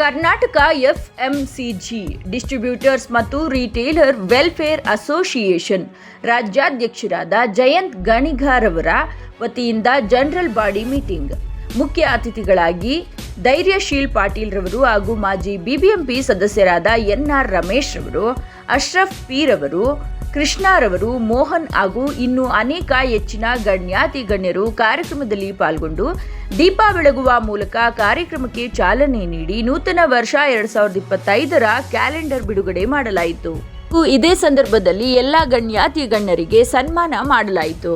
Karnataka FMCG, distributors ಮತ್ತು retailer welfare association ರಾಜ್ಯಾಧ್ಯಕ್ಷರಾದ ಜಯಂತ್ ಗಣಿಗಾರವರ ವತಿಯಿಂದ ಜನರಲ್ ಬಾಡಿ ಮೀಟಿಂಗ್ ಮುಖ್ಯ ಅತಿಥಿಗಳಾಗಿ ಧೈರ್ಯಶೀಲ್ ಪಾಟೀಲ್ ರವರು ಹಾಗೂ ಮಾಜಿ ಬಿಬಿಎಂಪಿ ಸದಸ್ಯರಾದ ಎನ್ಆರ್ ರಮೇಶ್ ರವರು, ಅಶ್ರಫ್ ಪೀರ್ ರವರು ಕೃಷ್ಣರವರು, ಮೋಹನ್ ಹಾಗೂ ಇನ್ನು ಅನೇಕ ಹೆಚ್ಚಿನ ಗಣ್ಯಾತಿ ಗಣ್ಯರು ಕಾರ್ಯಕ್ರಮದಲ್ಲಿ ಪಾಲ್ಗೊಂಡು ದೀಪ ಬೆಳಗುವ ಮೂಲಕ ಕಾರ್ಯಕ್ರಮಕ್ಕೆ ಚಾಲನೆ ನೀಡಿ ನೂತನ ವರ್ಷ ಎರಡ್ ಸಾವಿರದ ಇಪ್ಪತ್ತೈದರ ಕ್ಯಾಲೆಂಡರ್ ಬಿಡುಗಡೆ ಮಾಡಲಾಯಿತು. ಇದೇ ಸಂದರ್ಭದಲ್ಲಿ ಎಲ್ಲ ಗಣ್ಯಾತಿ ಗಣ್ಯರಿಗೆ ಸನ್ಮಾನ ಮಾಡಲಾಯಿತು.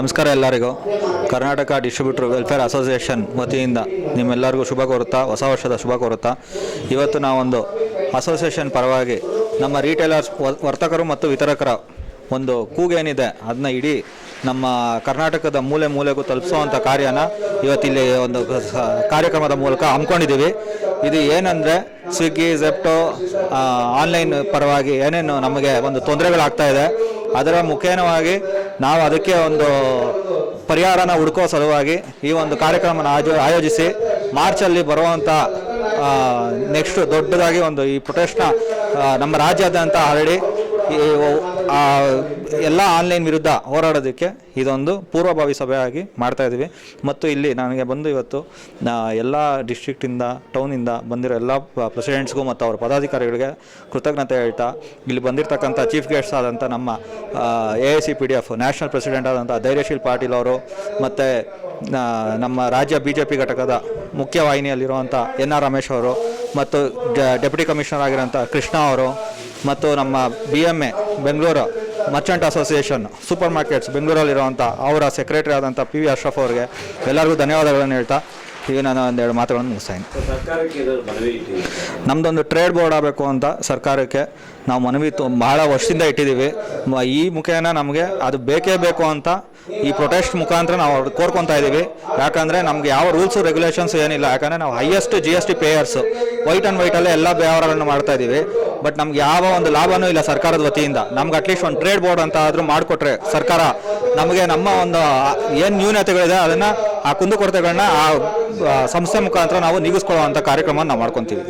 ನಮಸ್ಕಾರ ಎಲ್ಲರಿಗೂ. ಕರ್ನಾಟಕ ಡಿಸ್ಟ್ರಿಬ್ಯೂಟರ್ ವೆಲ್ಫೇರ್ ಅಸೋಸಿಯೇಷನ್ ವತಿಯಿಂದ ನಿಮ್ಮೆಲ್ಲರಿಗೂ ಶುಭ ಕೋರುತ್ತಾ, ಹೊಸ ವರ್ಷದ ಶುಭ ಕೋರುತ್ತಾ. ಇವತ್ತು ನಾವೊಂದು ಅಸೋಸಿಯೇಷನ್ ಪರವಾಗಿ ನಮ್ಮ ರೀಟೇಲರ್ಸ್ ವರ್ತಕರು ಮತ್ತು ವಿತರಕರ ಒಂದು ಕೂಗೇನಿದೆ. ಅದನ್ನ ಇಡೀ ನಮ್ಮ ಕರ್ನಾಟಕದ ಮೂಲೆ ಮೂಲೆಗೂ ತಲುಪಿಸುವಂಥ ಕಾರ್ಯನ ಇವತ್ತಿಲ್ಲಿ ಒಂದು ಕಾರ್ಯಕ್ರಮದ ಮೂಲಕ ಹಮ್ಮಿಕೊಂಡಿದ್ದೀವಿ. ಇದು ಏನಂದರೆ ಸ್ವಿಗ್ಗಿ ಜೆಪ್ಟೋ ಆನ್ಲೈನ್ ಪರವಾಗಿ ಏನೇನು ನಮಗೆ ಒಂದು ತೊಂದರೆಗಳಾಗ್ತಾ ಇದೆ. ಅದರ ಮುಖೇನವಾಗಿ ನಾವು ಅದಕ್ಕೆ ಒಂದು ಪರಿಹಾರನ ಹುಡುಕೋ ಸಲುವಾಗಿ ಈ ಒಂದು ಕಾರ್ಯಕ್ರಮನ ಆಯೋ ಆಯೋಜಿಸಿ ಮಾರ್ಚಲ್ಲಿ ಬರುವಂಥ ನೆಕ್ಸ್ಟ್ ದೊಡ್ಡದಾಗಿ ಒಂದು ಈ ಪ್ರೊಟೆಸ್ಟ್ನ ನಮ್ಮ ರಾಜ್ಯಾದ್ಯಂತ ಹರಡಿ ಎಲ್ಲ ಆನ್ಲೈನ್ ವಿರುದ್ಧ ಹೋರಾಡೋದಕ್ಕೆ ಇದೊಂದು ಪೂರ್ವಭಾವಿ ಸಭೆಯಾಗಿ ಮಾಡ್ತಾ ಇದ್ದೀವಿ. ಮತ್ತು ಇಲ್ಲಿ ನನಗೆ ಬಂದು ಇವತ್ತು ಎಲ್ಲ ಡಿಸ್ಟ್ರಿಕ್ಟಿಂದ ಟೌನಿಂದ ಬಂದಿರೋ ಎಲ್ಲ ಪ್ರೆಸಿಡೆಂಟ್ಸ್ಗೂ ಮತ್ತು ಅವರ ಪದಾಧಿಕಾರಿಗಳಿಗೆ ಕೃತಜ್ಞತೆ ಹೇಳ್ತಾ, ಇಲ್ಲಿ ಬಂದಿರತಕ್ಕಂಥ ಚೀಫ್ ಗೆಸ್ಟ್ ಆದಂಥ ನಮ್ಮ A I C P D F national president ಆದಂಥ ಧೈರ್ಯಶೀಲ್ ಪಾಟೀಲ್ ಅವರು ಮತ್ತು ನಮ್ಮ ರಾಜ್ಯ ಬಿ ಜೆ ಪಿ ಘಟಕದ ಮುಖ್ಯವಾಹಿನಿಯಲ್ಲಿರುವಂಥ ಎನ್ ಆರ್ ರಮೇಶ್ ಅವರು ಮತ್ತು ಡೆಪ್ಯೂಟಿ ಕಮಿಷನರ್ ಆಗಿರೋಂಥ ಕೃಷ್ಣ ಅವರು ಮತ್ತು ನಮ್ಮ B M A Bengaluru merchant association super markets ಬೆಂಗಳೂರಲ್ಲಿರುವಂಥ ಅವರ ಸೆಕ್ರೆಟರಿ ಆದಂಥ ಪಿ ವಿ ಅಶ್ರಫ್ ಅವರಿಗೆ ಎಲ್ಲರಿಗೂ ಧನ್ಯವಾದಗಳನ್ನು ಹೇಳ್ತಾ ಈಗ ನಾನು ಒಂದೆರಡು ಮಾತುಗಳನ್ನು ಮುಗಿಸ್ತೀನಿ ನಮ್ಮದೊಂದು ಟ್ರೇಡ್ ಬೋರ್ಡ್ ಆಗಬೇಕು ಅಂತ ಸರ್ಕಾರಕ್ಕೆ ನಾವು ಮನವಿ ಬಹಳ ವರ್ಷದಿಂದ ಇಟ್ಟಿದ್ದೀವಿ. ಈ ಮುಖೇನ ನಮಗೆ ಅದು ಬೇಕೇ ಬೇಕು ಅಂತ ಈ ಪ್ರೊಟೆಸ್ಟ್ ಮುಖಾಂತರ ನಾವು ಕೋರ್ಕೊತಾ ಇದ್ದೀವಿ. ಯಾಕಂದರೆ ನಮ್ಗೆ ಯಾವ ರೂಲ್ಸು ರೆಗ್ಯುಲೇಷನ್ಸ್ ಏನಿಲ್ಲ. ಯಾಕಂದರೆ ನಾವು highest G S T payers white and ವೈಟಲ್ಲೇ ಎಲ್ಲ ವ್ಯವಹಾರಗಳನ್ನು ಮಾಡ್ತಾ ಇದ್ದೀವಿ. ಬಟ್ ನಮ್ಗೆ ಯಾವ ಒಂದು ಲಾಭನೂ ಇಲ್ಲ ಸರ್ಕಾರದ ವತಿಯಿಂದ. ನಮ್ಗೆ ಅಟ್ಲೀಸ್ಟ್ ಒಂದು ಟ್ರೇಡ್ ಬೋರ್ಡ್ ಅಂತ ಆದರೂ ಮಾಡಿಕೊಟ್ರೆ ಸರ್ಕಾರ ನಮಗೆ ನಮ್ಮ ಒಂದು ಏನು ನ್ಯೂನತೆಗಳಿದೆ ಅದನ್ನು ಆ ಕುಂದುಕೊರತೆಗಳನ್ನ ಆ ಆ, ಸಂಸ್ಥೆ ಮುಖಾಂತರ ನಾವು ನೀಗಿಸ್ಕೊಳ್ಳುವಂಥ ಕಾರ್ಯಕ್ರಮವನ್ನು ನಾವು ಮಾಡ್ಕೊತೀವಿ.